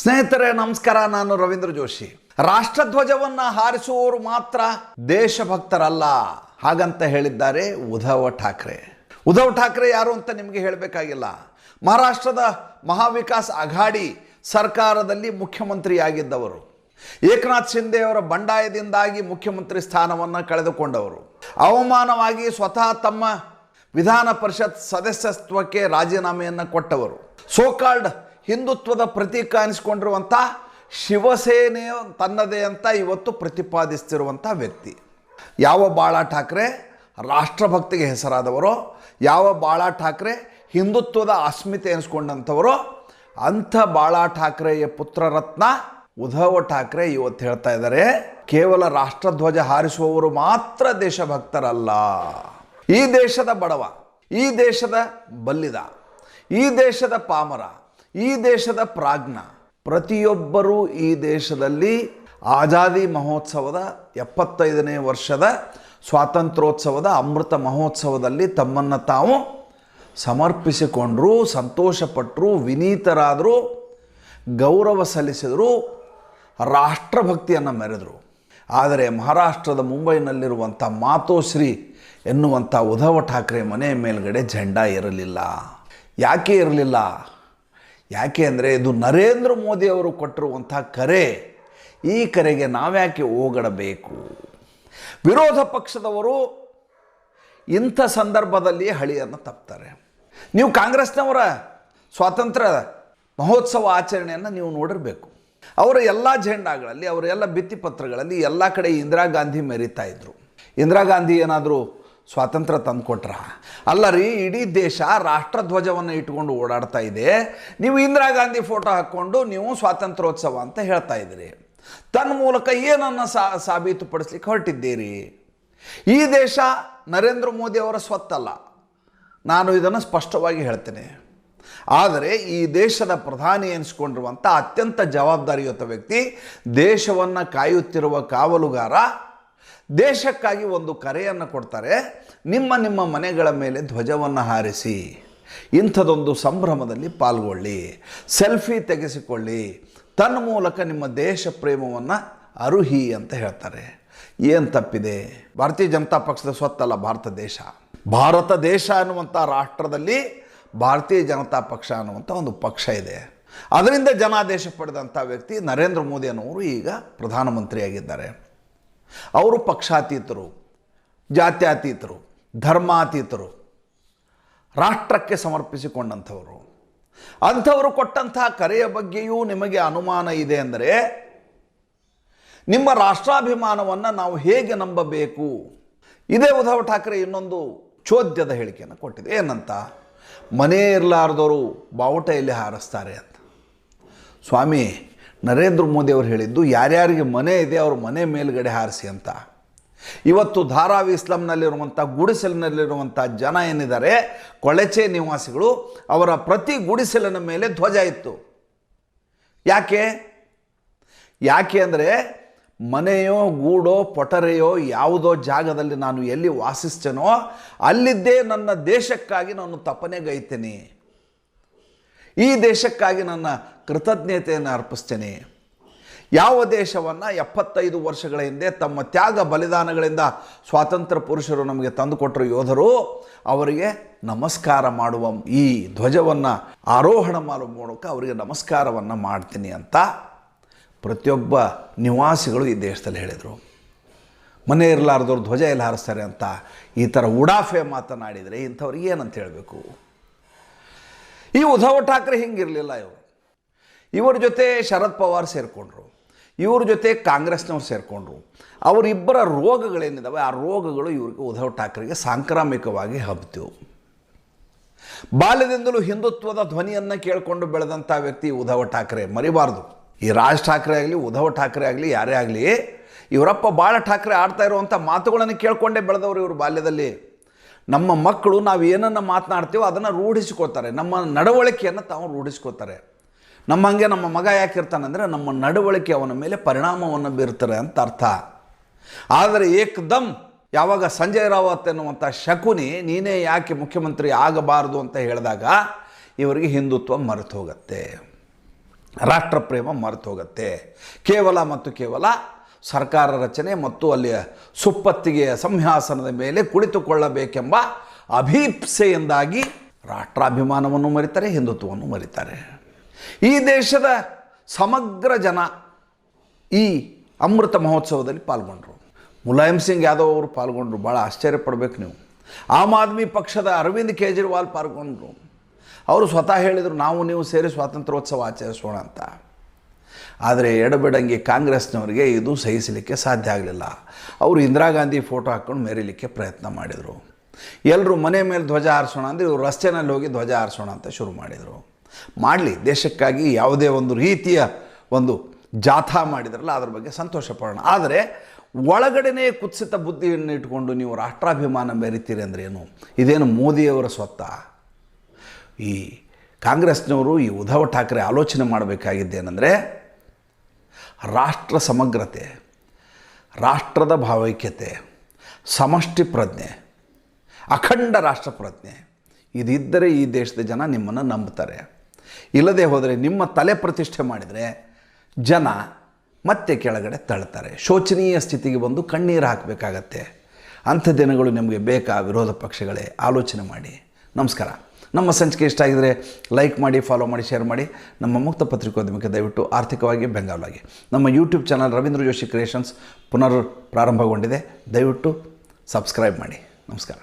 ಸ್ನೇಹಿತರೆ, ನಮಸ್ಕಾರ. ನಾನು ರವೀಂದ್ರ ಜೋಶಿ. ರಾಷ್ಟ್ರಧ್ವಜವನ್ನ ಹಾರಿಸುವವರು ಮಾತ್ರ ದೇಶಭಕ್ತರಲ್ಲ. ಹಾಗಂತ ಹೇಳಿದ್ದಾರೆ ಉದ್ಧವ್ ಠಾಕ್ರೆ. ಉದ್ಧವ್ ಠಾಕ್ರೆ ಯಾರು ಅಂತ ನಿಮಗೆ ಹೇಳಬೇಕಾಗಿಲ್ಲ. ಮಹಾರಾಷ್ಟ್ರದ ಮಹಾವಿಕಾಸ್ ಅಘಾಡಿ ಸರ್ಕಾರದಲ್ಲಿ ಮುಖ್ಯಮಂತ್ರಿಯಾಗಿದ್ದವರು. ಏಕನಾಥ್ ಶಿಂದೆ ಅವರ ಬಂಡಾಯದಿಂದಾಗಿ ಮುಖ್ಯಮಂತ್ರಿ ಸ್ಥಾನವನ್ನು ಕಳೆದುಕೊಂಡವರು. ಅವಮಾನವಾಗಿ ಸ್ವತಃ ತಮ್ಮ ವಿಧಾನ ಪರಿಷತ್ ಸದಸ್ಯತ್ವಕ್ಕೆ ರಾಜೀನಾಮೆಯನ್ನು ಕೊಟ್ಟವರು. ಸೋಕಾಲ್ಡ್ ಹಿಂದುತ್ವದ ಪ್ರತೀಕ ಅನಿಸ್ಕೊಂಡಿರುವಂಥ ಶಿವಸೇನೆ ತನ್ನದೇ ಅಂತ ಇವತ್ತು ಪ್ರತಿಪಾದಿಸ್ತಿರುವಂಥ ವ್ಯಕ್ತಿ. ಯಾವ ಬಾಳ ಠಾಕ್ರೆ? ರಾಷ್ಟ್ರಭಕ್ತಿಗೆ ಹೆಸರಾದವರೋ. ಯಾವ ಬಾಳ ಠಾಕ್ರೆ? ಹಿಂದುತ್ವದ ಅಸ್ಮಿತೆ ಅನಿಸ್ಕೊಂಡಂಥವರೋ. ಅಂಥ ಬಾಳ ಠಾಕ್ರೆಯ ಪುತ್ರರತ್ನ ಉದ್ಧವ್ ಠಾಕ್ರೆ ಇವತ್ತು ಹೇಳ್ತಾ ಇದ್ದಾರೆ. ಕೇವಲ ರಾಷ್ಟ್ರಧ್ವಜ ಹಾರಿಸುವವರು ಮಾತ್ರ ದೇಶಭಕ್ತರಲ್ಲ. ಈ ದೇಶದ ಬಡವ, ಈ ದೇಶದ ಬಲ್ಲಿದ, ಈ ದೇಶದ ಪಾಮರ ಈ ದೇಶದ ಪ್ರಾಜ್ಞ. ಪ್ರತಿಯೊಬ್ಬರೂ ಈ ದೇಶದಲ್ಲಿ ಆಜಾದಿ ಮಹೋತ್ಸವದ ಎಪ್ಪತ್ತೈದನೇ ವರ್ಷದ ಸ್ವಾತಂತ್ರ್ಯೋತ್ಸವದ ಅಮೃತ ಮಹೋತ್ಸವದಲ್ಲಿ ತಮ್ಮನ್ನು ತಾವು ಸಮರ್ಪಿಸಿಕೊಂಡರು ಸಂತೋಷಪಟ್ಟರು ವಿನೀತರಾದರು, ಗೌರವ ಸಲ್ಲಿಸಿದರು, ರಾಷ್ಟ್ರಭಕ್ತಿಯನ್ನು ಮೆರೆದರು. ಆದರೆ ಮಹಾರಾಷ್ಟ್ರದ ಮುಂಬೈನಲ್ಲಿರುವಂಥ ಮಾತೋಶ್ರೀ ಎನ್ನುವಂಥ ಉಧವ ಠಾಕ್ರೆ ಮನೆ ಮೇಲ್ಗಡೆ ಜೆಂಡ ಇರಲಿಲ್ಲ ಯಾಕೆ ಇರಲಿಲ್ಲ ಯಾಕೆ ಅಂದರೆ ಇದು ನರೇಂದ್ರ ಮೋದಿ ಅವರು ಕೊಟ್ಟಿರುವಂಥ ಕರೆ. ಈ ಕರೆಗೆ ನಾವ್ಯಾಕೆ ಓಗಡಬೇಕು ವಿರೋಧ ಪಕ್ಷದವರು ಇಂಥ ಸಂದರ್ಭದಲ್ಲಿ ಹಳಿಯನ್ನು ತಪ್ತಾರೆ. ನೀವು ಕಾಂಗ್ರೆಸ್ನವರ ಸ್ವಾತಂತ್ರ್ಯ ಮಹೋತ್ಸವ ಆಚರಣೆಯನ್ನು ನೀವು ನೋಡಿರಬೇಕು. ಅವರ ಎಲ್ಲ ಜೆಂಡಾಗಳಲ್ಲಿ ಅವರ ಎಲ್ಲ ಭಿತ್ತಿಪತ್ರಗಳಲ್ಲಿ ಎಲ್ಲ ಕಡೆ ಇಂದಿರಾ ಗಾಂಧಿ ಮೆರಿತಾ ಇದ್ದರು ಇಂದಿರಾ ಗಾಂಧಿ ಏನಾದರೂ ಸ್ವಾತಂತ್ರ್ಯ ತಂದುಕೊಟ್ರ. ಅಲ್ಲ ರೀ, ಇಡೀ ದೇಶ ರಾಷ್ಟ್ರಧ್ವಜವನ್ನು ಇಟ್ಕೊಂಡು ಓಡಾಡ್ತಾ ಇದೆ. ನೀವು ಇಂದಿರಾ ಗಾಂಧಿ ಫೋಟೋ ಹಾಕ್ಕೊಂಡು ನೀವು ಸ್ವಾತಂತ್ರ್ಯೋತ್ಸವ ಅಂತ ಹೇಳ್ತಾ ಇದ್ದೀರಿ. ತನ್ನ ಮೂಲಕ ಏನನ್ನು ಸಾ, ಸಾಬೀತುಪಡಿಸ್ಲಿಕ್ಕೆ ಹೊರಟಿದ್ದೀರಿ? ಈ ದೇಶ ನರೇಂದ್ರ ಮೋದಿ ಅವರ ಸ್ವತ್ತಲ್ಲ. ನಾನು ಇದನ್ನು ಸ್ಪಷ್ಟವಾಗಿ ಹೇಳ್ತೇನೆ. ಆದರೆ ಈ ದೇಶದ ಪ್ರಧಾನಿ ಎನಿಸ್ಕೊಂಡಿರುವಂಥ ಅತ್ಯಂತ ಜವಾಬ್ದಾರಿಯುತ ವ್ಯಕ್ತಿ ದೇಶವನ್ನು ಕಾಯುತ್ತಿರುವ ಕಾವಲುಗಾರ ದೇಶಕ್ಕಾಗಿ ಒಂದು ಕರೆಯನ್ನು ಕೊಡ್ತಾರೆ, ನಿಮ್ಮ ನಿಮ್ಮ ಮನೆಗಳ ಮೇಲೆ ಧ್ವಜವನ್ನು ಹಾರಿಸಿ, ಇಂಥದೊಂದು ಸಂಭ್ರಮದಲ್ಲಿ ಪಾಲ್ಗೊಳ್ಳಿ, ಸೆಲ್ಫಿ ತೆಗೆಸಿಕೊಳ್ಳಿ ತನ್ನ ಮೂಲಕ ನಿಮ್ಮ ದೇಶ ಪ್ರೇಮವನ್ನು ಅರುಹಿ ಅಂತ ಹೇಳ್ತಾರೆ. ಏನು ತಪ್ಪಿದೆ? ಭಾರತೀಯ ಜನತಾ ಪಕ್ಷದ ಸ್ವತ್ತಲ್ಲ ಭಾರತ ದೇಶ. ಭಾರತ ದೇಶ ಅನ್ನುವಂಥ ರಾಷ್ಟ್ರದಲ್ಲಿ ಭಾರತೀಯ ಜನತಾ ಪಕ್ಷ ಅನ್ನುವಂಥ ಒಂದು ಪಕ್ಷ ಇದೆ. ಅದರಿಂದ ಜನಾದೇಶ ಪಡೆದಂಥ ವ್ಯಕ್ತಿ ನರೇಂದ್ರ ಮೋದಿ ಅನ್ನೋರು ಈಗ ಪ್ರಧಾನಮಂತ್ರಿಯಾಗಿದ್ದಾರೆ. ಅವರು ಪಕ್ಷಾತೀತರು, ಜಾತ್ಯಾತೀತರು, ಧರ್ಮಾತೀತರು. ರಾಷ್ಟ್ರಕ್ಕೆ ಸಮರ್ಪಿಸಿಕೊಂಡಂಥವರು. ಅಂಥವರು ಕೊಟ್ಟಂತಹ ಕರೆಯ ಬಗ್ಗೆಯೂ ನಿಮಗೆ ಅನುಮಾನ ಇದೆ ಅಂದರೆ, ನಿಮ್ಮ ರಾಷ್ಟ್ರಾಭಿಮಾನವನ್ನು ನಾವು ಹೇಗೆ ನಂಬಬೇಕು? ಇದೇ ಉದ್ಧವ್ ಠಾಕ್ರೆ ಇನ್ನೊಂದು ಚೋದ್ಯದ ಹೇಳಿಕೆಯನ್ನು ಕೊಟ್ಟಿದೆ. ಏನಂತ? ಮನೆ ಇರಲಾರ್ದವರು ಬಾವುಟೆಯಲ್ಲಿ ಹಾರಿಸ್ತಾರೆ ಅಂತ. ಸ್ವಾಮಿ ನರೇಂದ್ರ ಮೋದಿ ಅವರು ಹೇಳಿದ್ದು, ಯಾರ್ಯಾರಿಗೆ ಮನೆ ಇದೆ ಅವ್ರ ಮನೆ ಮೇಲುಗಡೆ ಹಾರಿಸಿ ಅಂತ. ಇವತ್ತು ಧಾರಾವಿ ಇಸ್ಲಾಂನಲ್ಲಿರುವಂಥ ಗುಡಿಸಲಿನಲ್ಲಿರುವಂಥ ಜನ ಏನಿದ್ದಾರೆ, ಕೊಳಚೆ ನಿವಾಸಿಗಳು, ಅವರ ಪ್ರತಿ ಗುಡಿಸಲಿನ ಮೇಲೆ ಧ್ವಜ ಇತ್ತು. ಯಾಕೆ? ಯಾಕೆ ಅಂದರೆ, ಮನೆಯೋ, ಗೂಡೋ, ಪೊಟರೆಯೋ ಯಾವುದೋ ಜಾಗದಲ್ಲಿ ನಾನು ಎಲ್ಲಿ ವಾಸಿಸ್ತೇನೋ, ಅಲ್ಲಿದ್ದೇ ನನ್ನ ದೇಶಕ್ಕಾಗಿ ನಾನು ತಪನೆಗೈತೇನೆ. ಈ ದೇಶಕ್ಕಾಗಿ ನನ್ನ ಕೃತಜ್ಞತೆಯನ್ನು ಅರ್ಪಿಸ್ತೇನೆ. ಯಾವ ದೇಶವನ್ನು ಎಪ್ಪತ್ತೈದು ವರ್ಷಗಳ ಹಿಂದೆ ತಮ್ಮ ತ್ಯಾಗ ಬಲಿದಾನಗಳಿಂದ ಸ್ವಾತಂತ್ರ್ಯ ಪುರುಷರು ನಮಗೆ ತಂದುಕೊಟ್ಟರು ಯೋಧರು, ಅವರಿಗೆ ನಮಸ್ಕಾರ ಮಾಡುವ. ಈ ಧ್ವಜವನ್ನು ಆರೋಹಣ ಮಾಡುವ ಮೂಲಕ ಅವರಿಗೆ ನಮಸ್ಕಾರವನ್ನು ಮಾಡ್ತೀನಿ ಅಂತ ಪ್ರತಿಯೊಬ್ಬ ನಿವಾಸಿಗಳು ಈ ದೇಶದಲ್ಲಿ ಹೇಳಿದರು. ಮನೆ ಇರಲಾರ್ದವ್ರು ಧ್ವಜ ಎಲ್ಲ ಹಾರಿಸ್ತಾರೆ ಅಂತ ಈ ಥರ ಉಡಾಫೆ ಮಾತನಾಡಿದರೆ ಇಂಥವ್ರಿಗೆ ಏನಂತ ಹೇಳಬೇಕು? ಈ ಉದ್ಧವ್ ಠಾಕ್ರೆ ಹಿಂಗಿರಲಿಲ್ಲ ಇವರು. ಇವ್ರ ಜೊತೆ ಶರದ್ ಪವಾರ್ ಸೇರಿಕೊಂಡ್ರು. ಇವ್ರ ಜೊತೆ ಕಾಂಗ್ರೆಸ್ನವ್ರು ಸೇರಿಕೊಂಡ್ರು. ಅವರಿಬ್ಬರ ರೋಗಗಳೇನಿದ್ದಾವೆ ಆ ರೋಗಗಳು ಇವ್ರಿಗೆ ಉದ್ಧವ್ ಠಾಕ್ರೆಗೆ ಸಾಂಕ್ರಾಮಿಕವಾಗಿ ಹಬ್ತಿವು. ಬಾಲ್ಯದಿಂದಲೂ ಹಿಂದುತ್ವದ ಧ್ವನಿಯನ್ನು ಕೇಳಿಕೊಂಡು ಬೆಳೆದಂಥ ವ್ಯಕ್ತಿ ಉದ್ಧವ್ ಠಾಕ್ರೆ, ಮರಿಬಾರ್ದು. ಈ ರಾಜ್ ಠಾಕ್ರೆ ಆಗಲಿ, ಉದ್ಧವ್ ಠಾಕ್ರೆ ಆಗಲಿ, ಯಾರೇ ಆಗಲಿ, ಇವರಪ್ಪ ಬಾಳ ಠಾಕ್ರೆ ಆಡ್ತಾ ಇರುವಂಥ ಮಾತುಗಳನ್ನು ಕೇಳಿಕೊಂಡೇ ಬೆಳೆದವರು ಇವರು ಬಾಲ್ಯದಲ್ಲಿ. ನಮ್ಮ ಮಕ್ಕಳು ನಾವು ಏನನ್ನು ಮಾತನಾಡ್ತೀವೋ ಅದನ್ನು ರೂಢಿಸ್ಕೋತಾರೆ ನಮ್ಮ ನಡವಳಿಕೆಯನ್ನು ತಾವು ರೂಢಿಸ್ಕೋತಾರೆ ನಮ್ಮ ಹಂಗೆ ನಮ್ಮ ಮಗ ಯಾಕಿರ್ತಾನಂದರೆ ನಮ್ಮ ನಡವಳಿಕೆ ಅವನ ಮೇಲೆ ಪರಿಣಾಮವನ್ನು ಬೀರ್ತಾರೆ ಅಂತ ಅರ್ಥ. ಆದರೆ ಏಕ್ದಮ್ ಯಾವಾಗ ಸಂಜಯ್ ರಾವತ್ ಎನ್ನುವಂಥ ಶಕುನಿ ನೀನೇ ಯಾಕೆ ಮುಖ್ಯಮಂತ್ರಿ ಆಗಬಾರದು ಅಂತ ಹೇಳಿದಾಗ ಇವರಿಗೆ ಹಿಂದುತ್ವ ಮರೆತು ಹೋಗುತ್ತೆ ರಾಷ್ಟ್ರ ಪ್ರೇಮ ಮರೆತು ಹೋಗುತ್ತೆ ಕೇವಲ ಮತ್ತು ಕೇವಲ ಸರ್ಕಾರ ರಚನೆ ಮತ್ತು ಅಲ್ಲಿಯ ಸುಪ್ಪತ್ತಿಗೆಯ ಸಂಹಾಸನದ ಮೇಲೆ ಕುಳಿತುಕೊಳ್ಳಬೇಕೆಂಬ ಅಭೀಪ್ಸೆಯಿಂದಾಗಿ ರಾಷ್ಟ್ರಾಭಿಮಾನವನ್ನು ಮರಿತಾರೆ, ಹಿಂದುತ್ವವನ್ನು ಮರಿತಾರೆ. ಈ ದೇಶದ ಸಮಗ್ರ ಜನ ಈ ಅಮೃತ ಮಹೋತ್ಸವದಲ್ಲಿ ಪಾಲ್ಗೊಂಡರು. ಮುಲಾಯಂ ಸಿಂಗ್ ಯಾದವ್ ಅವರು ಪಾಲ್ಗೊಂಡರು. ಭಾಳ ಆಶ್ಚರ್ಯ ಪಡ್ಬೇಕು ನೀವು. ಆಮ್ ಆದ್ಮಿ ಪಕ್ಷದ ಅರವಿಂದ್ ಕೇಜ್ರಿವಾಲ್ ಪಾಲ್ಗೊಂಡರು. ಅವರು ಸ್ವತಃ ಹೇಳಿದರು, ನಾವು ನೀವು ಸೇರಿ ಸ್ವಾತಂತ್ರ್ಯೋತ್ಸವ ಆಚರಿಸೋಣ ಅಂತ. ಆದರೆ ಎಡಬಿಡಂಗಿ ಕಾಂಗ್ರೆಸ್ನವರಿಗೆ ಇದು ಸಹಿಸಲಿಕ್ಕೆ ಸಾಧ್ಯ ಆಗಲಿಲ್ಲ. ಅವರು ಇಂದಿರಾ ಗಾಂಧಿ ಫೋಟೋ ಹಾಕ್ಕೊಂಡು ಮೆರೀಲಿಕ್ಕೆ ಪ್ರಯತ್ನ ಮಾಡಿದರು. ಎಲ್ಲರೂ ಮನೆ ಮೇಲೆ ಧ್ವಜ ಹಾರಿಸೋಣ ಅಂದರೆ ಇವರು ರಸ್ತೆನಲ್ಲಿ ಹೋಗಿ ಧ್ವಜ ಹಾರಿಸೋಣ ಅಂತ ಶುರು ಮಾಡಿದರು. ಮಾಡಲಿ, ದೇಶಕ್ಕಾಗಿ ಯಾವುದೇ ಒಂದು ರೀತಿಯ ಒಂದು ಜಾಥಾ ಮಾಡಿದ್ರಲ್ಲ, ಅದ್ರ ಬಗ್ಗೆ ಸಂತೋಷ ಪಡೋಣ. ಆದರೆ ಒಳಗಡೆನೇ ಕುತ್ಸಿತ ಬುದ್ಧಿಯನ್ನು ಇಟ್ಕೊಂಡು ನೀವು ರಾಷ್ಟ್ರಾಭಿಮಾನ ಮೆರಿತೀರಿ ಅಂದ್ರೆ ಏನು? ಇದೇನು ಮೋದಿಯವರ ಸ್ವತ್ತ? ಈ ಕಾಂಗ್ರೆಸ್ನವರು ಈ ಉದ್ಧವ್ ಠಾಕ್ರೆ ಆಲೋಚನೆ ಮಾಡಬೇಕಾಗಿದ್ದೇನೆಂದರೆ ರಾಷ್ಟ್ರ ಸಮಗ್ರತೆ, ರಾಷ್ಟ್ರದ ಭಾವೈಕ್ಯತೆ, ಸಮಷ್ಟಿ ಪ್ರಜ್ಞೆ, ಅಖಂಡ ರಾಷ್ಟ್ರ ಪ್ರಜ್ಞೆ. ಇದಿದ್ದರೆ ಈ ದೇಶದ ಜನ ನಿಮ್ಮನ್ನು ನಂಬ್ತಾರೆ ಇಲ್ಲದೆ ಹೋದರೆ ನಿಮ್ಮ ತಲೆ ಪ್ರತಿಷ್ಠೆ ಮಾಡಿದರೆ ಜನ ಮತ್ತೆ ಕೆಳಗಡೆ ತಳ್ತಾರೆ. ಶೋಚನೀಯ ಸ್ಥಿತಿಗೆ ಬಂದು ಕಣ್ಣೀರು ಹಾಕಬೇಕಾಗತ್ತೆ. ಅಂಥ ದಿನಗಳು ನಿಮಗೆ ಬೇಕಾ ವಿರೋಧ ಪಕ್ಷಗಳೇ? ಆಲೋಚನೆ ಮಾಡಿ. ನಮಸ್ಕಾರ. ನಮ್ಮ ಸಂಚಿಕೆ ಇಷ್ಟ ಆಗಿದ್ದರೆ ಲೈಕ್ ಮಾಡಿ ಫಾಲೋ ಮಾಡಿ ಶೇರ್ ಮಾಡಿ. ನಮ್ಮ ಮುಕ್ತ ಪತ್ರಿಕೋದ್ಯಮಕ್ಕೆ ದಯವಿಟ್ಟು ಆರ್ಥಿಕವಾಗಿ ಬೆಂಗಾವಲಾಗಿ. ನಮ್ಮ YouTube channel Ravindra Joshi creations ಪುನರ್ ಪ್ರಾರಂಭಗೊಂಡಿದೆ. ದಯವಿಟ್ಟು ಸಬ್ಸ್ಕ್ರೈಬ್ ಮಾಡಿ. ನಮಸ್ಕಾರ.